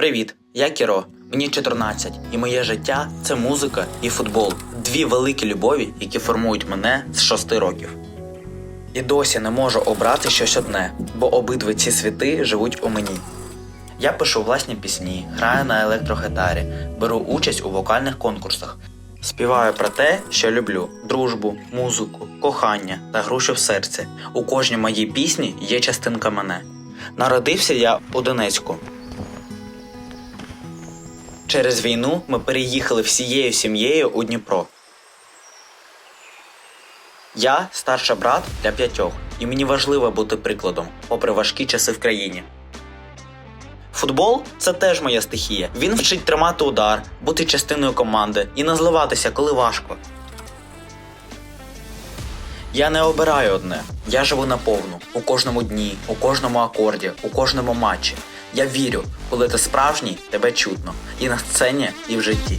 Привіт, я Кіро. Мені 14, і моє життя це музика і футбол. Дві великі любові, які формують мене з 6 років. І досі не можу обрати щось одне, бо обидва ці світи живуть у мені. Я пишу власні пісні, граю на електрогітарі, беру участь у вокальних конкурсах, співаю про те, що люблю: дружбу, музику, кохання та грушу в серці. У кожній моїй пісні є частинка мене. Народився я у Донецьку. Через війну ми переїхали всією сім'єю у Дніпро. Я старший брат для п'ятьох, і мені важливо бути прикладом, попри важкі часи в країні. Футбол це теж моя стихія. Він вчить тримати удар, бути частиною команди і не зливатися, коли важко. Я не обираю одне. Я живу наповну у кожному дні, у кожному акорді, у кожному матчі. Я вірю, коли ти справжній, тебе чутно і на сцені, і в житті.